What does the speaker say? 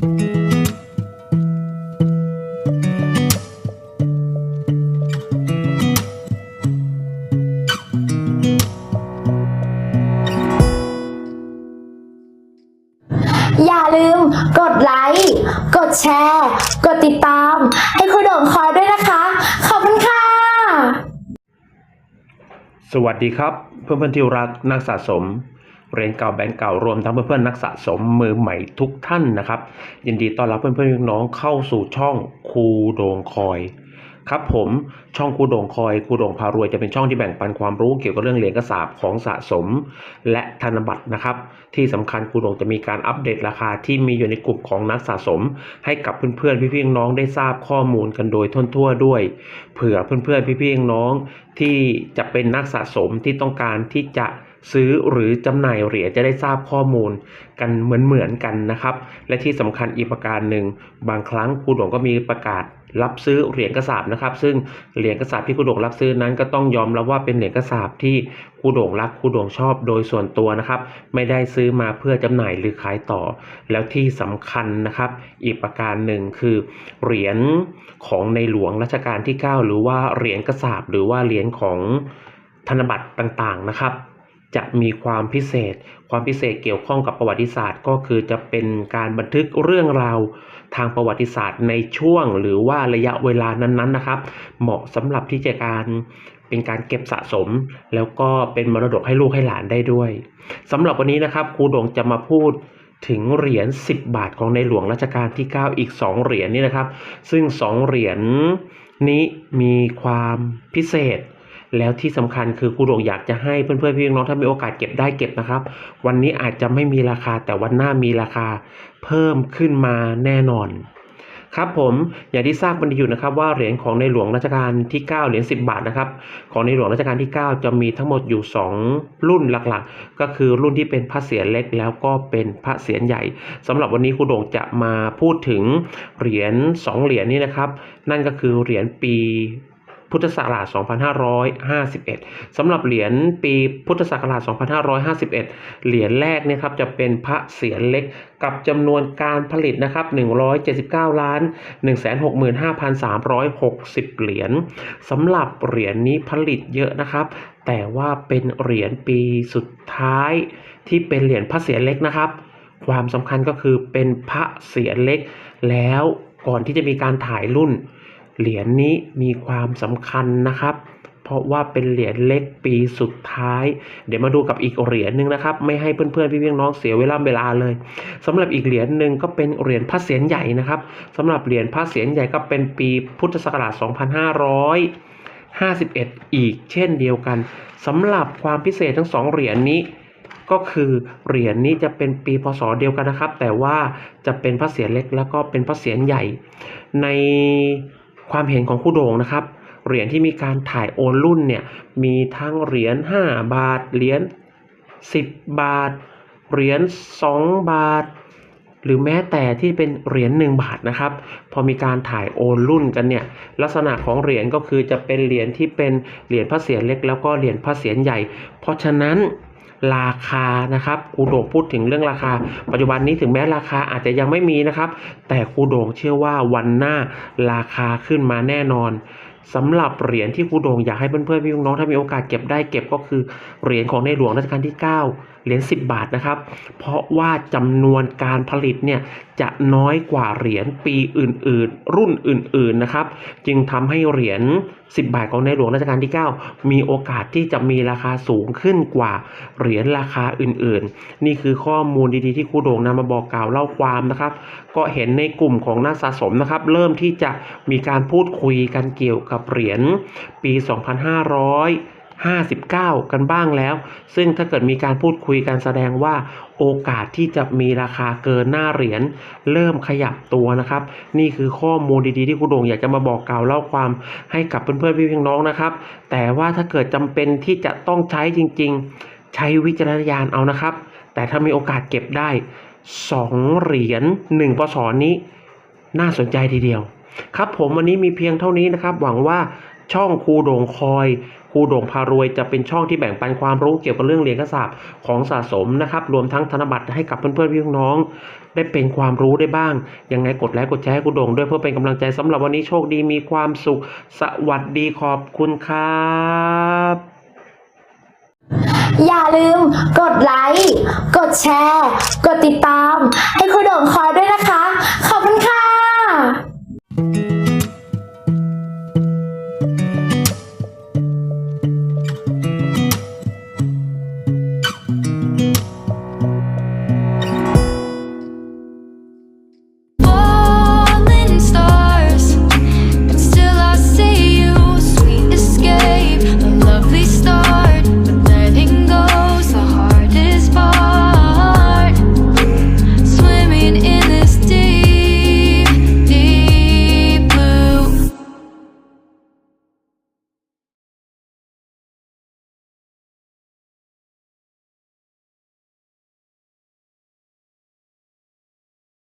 อย่าลืมกดไลค์ กดแชร์ กดติดตาม ให้คุณโด่งคอยด้วยนะคะ ขอบคุณค่ะ สวัสดีครับ เพื่อนๆที่รักนักสะสม เหรียญเก่าแบงก์เก่ารวมทั้งเพื่อนๆนักสะสมมือใหม่ทุกท่านนะครับ ยินดีต้อนรับเพื่อนๆน้องเข้าสู่ช่องครูโดงคอยครับผมช่องครูโด่งคอยครูโด่งพารวยจะเป็นช่องที่แบ่งปันความรู้เกี่ยวกับเรื่องเหรียญกระสาบของสะสม และธนบัตรนะครับ ที่สำคัญครูโด่งจะมีการอัปเดตราคาที่มีอยู่ในกลุ่มของนักสะสม ให้กับเพื่อนๆพี่ๆน้องได้ทราบข้อมูลกันโดยทั่วๆด้วย เผื่อเพื่อนๆพี่ๆน้องที่จะเป็นนักสะสมที่ต้องการที่จะ ซื้อหรือจำหน่ายเหรียญจะได้ทราบข้อมูลกันเหมือนๆกันนะครับ และที่สำคัญอีกประการหนึ่ง บางครั้งครูหลวงก็มีประกาศรับซื้อเหรียญกระสาบนะครับ ซึ่งเหรียญกระสาบที่ครูหลวงรับซื้อนั้นก็ต้องยอมรับว่าเป็นเหรียญกระสาบที่ครูหลวงรักครูหลวงชอบโดยส่วนตัวนะครับ ไม่ได้ซื้อมาเพื่อจำหน่ายหรือขายต่อ แล้วที่สำคัญนะครับ อีกประการหนึ่งคือเหรียญของในหลวงรัชกาลที่ 9 หรือว่าเหรียญกระสาบหรือว่าเหรียญของธนบัตรต่างๆนะครับ จะมีความพิเศษ ความพิเศษเกี่ยวข้องกับประวัติศาสตร์ ก็คือจะเป็นการบันทึกเรื่องราวทางประวัติศาสตร์ในช่วงหรือว่าระยะเวลานั้นๆนะครับ เหมาะสำหรับที่จะการเป็นการเก็บสะสม แล้วก็เป็นมรดกให้ลูกให้หลานได้ด้วยสำหรับวันนี้นะครับครูดงจะมาพูดถึงเหรียญ10 บาทของในหลวงรัชกาลที่ 9 อีก 2 เหรียญนี่นะครับ ซึ่ง 2 เหรียญนี้มีความพิเศษ แล้วที่สำคัญคือครูโด่งอยากจะให้เพื่อนๆพี่น้องถ้ามีโอกาสเก็บได้เก็บนะครับ วันนี้อาจจะไม่มีราคาแต่วันหน้ามีราคาเพิ่มขึ้นมาแน่นอนครับผมอย่างที่ทราบกันอยู่นะครับว่าเหรียญของในหลวงรัชกาลที่9เหรียญ10 บาทนะครับของในหลวงรัชกาลที่ 9 จะมีทั้งหมดอยู่ 2 รุ่นหลักๆ ก็คือรุ่นที่เป็นพระเศียรเล็กแล้วก็เป็นพระเศียรใหญ่สำหรับวันนี้ครูโด่งจะมาพูดถึงเหรียญ2เหรียญนี้นะครับ นั่นก็คือเหรียญปี พุทธศักราช 2551สำหรับเหรียญปีพุทธศักราช 2551 เหรียญแรกเนี่ยครับจะเป็นพระเศียรเล็กกับจำนวนการผลิตนะครับ 179 ล้าน 165,360 เหรียญสำหรับเหรียญนี้ผลิตเยอะนะครับ แต่ว่าเป็นเหรียญปีสุดท้ายที่เป็นเหรียญพระเศียรเล็กนะครับ ความสำคัญก็คือเป็นพระเศียรเล็กแล้วก่อนที่จะมีการถ่ายรุ่น เหรียญนี้มีความสำคัญนะครับ เพราะว่าเป็นเหรียญเล็กปีสุดท้าย เดี๋ยวมาดูกับอีกเหรียญหนึ่งนะครับ ไม่ให้เพื่อนๆพี่ๆน้องเสียเวลาเวลาเลยสำหรับอีกเหรียญหนึ่งก็เป็นเหรียญพระเศียรใหญ่นะครับสำหรับเหรียญพระเศียรใหญ่ก็เป็นปีพุทธศักราช 2551 อีกเช่นเดียวกันสำหรับความพิเศษทั้งสองเหรียญนี้ก็คือเหรียญนี้จะเป็นปีพศเดียวกันนะครับ แต่ว่าจะเป็นพระเศียรเล็กแล้วก็เป็นพระเศียรใหญ่ ใน ความเห็นของคู่โด่งนะครับ เหรียญที่มีการถ่ายโอนรุ่นเนี่ยมีทั้งเหรียญ5 บาท เหรียญ10 บาท เหรียญ2 บาท หรือแม้แต่ที่เป็นเหรียญ1บาทนะครับ พอมีการถ่ายโอนรุ่นกันเนี่ยลักษณะของเหรียญก็คือจะเป็นเหรียญที่เป็นเหรียญพระเศียรเล็กแล้วก็เหรียญพระเศียรใหญ่ เพราะฉะนั้น ราคานะครับครูโด่งพูดถึงเรื่องราคา ปัจจุบันนี้ถึงแม้ราคาอาจจะยังไม่มีนะครับ แต่ครูโด่งเชื่อว่าวันหน้าราคาขึ้นมาแน่นอนสำหรับเหรียญที่ครูโด่งอยากให้เพื่อนๆพี่น้องถ้ามีโอกาสเก็บได้เก็บก็คือเหรียญของในหลวงรัชกาลที่ 9เหรียญ10 บาทนะครับ เพราะว่าจำนวนการผลิตเนี่ยจะน้อยกว่าเหรียญปีอื่นๆ รุ่นอื่นๆนะครับ จึงทำให้เหรียญ10 บาทของในหลวงรัชกาลที่ 9 มีโอกาสที่จะมีราคาสูงขึ้นกว่าเหรียญราคาอื่นๆ นี่คือข้อมูลดีๆที่ครูโด่งนำมาบอกกล่าวเล่าความนะครับ ก็เห็นในกลุ่มของนักสะสมนะครับ เริ่มที่จะมีการพูดคุยกันเกี่ยวกับเหรียญปี 59 กันบ้างแล้ว ซึ่งถ้าเกิดมีการพูดคุยกันแสดงว่าโอกาสที่จะมีราคาเกินหน้าเหรียญเริ่มขยับตัวนะครับ นี่คือข้อมูลดีๆที่ครูโด่งอยากจะมาบอกกล่าวเล่าความให้กับเพื่อนๆพี่ๆน้องนะครับ แต่ว่าถ้าเกิดจำเป็นที่จะต้องใช้จริง ๆ ใช้วิจารณญาณเอานะครับ แต่ถ้ามีโอกาสเก็บได้ 2 เหรียญ1ปศนี้ น่าสนใจทีเดียว ครับผมวันนี้มีเพียงเท่านี้นะครับ หวังว่า ช่องครูโด่งคอยครูโด่งพารวยจะเป็นช่องที่แบ่งปันความรู้เกี่ยวกับเรื่องเหรียญกระสาบของสะสมนะครับ รวมทั้งธนบัตรให้กับเพื่อนๆพี่น้อง ได้เป็นความรู้ได้บ้าง ยังไงกดไลค์กดแชร์ให้ครูโด่งด้วยเพื่อเป็นกำลังใจสำหรับวันนี้โชคดีมีความสุข สวัสดีขอบคุณครับอย่าลืมกดไลค์ กดแชร์ กดติดตาม ให้คุณโด่งคอย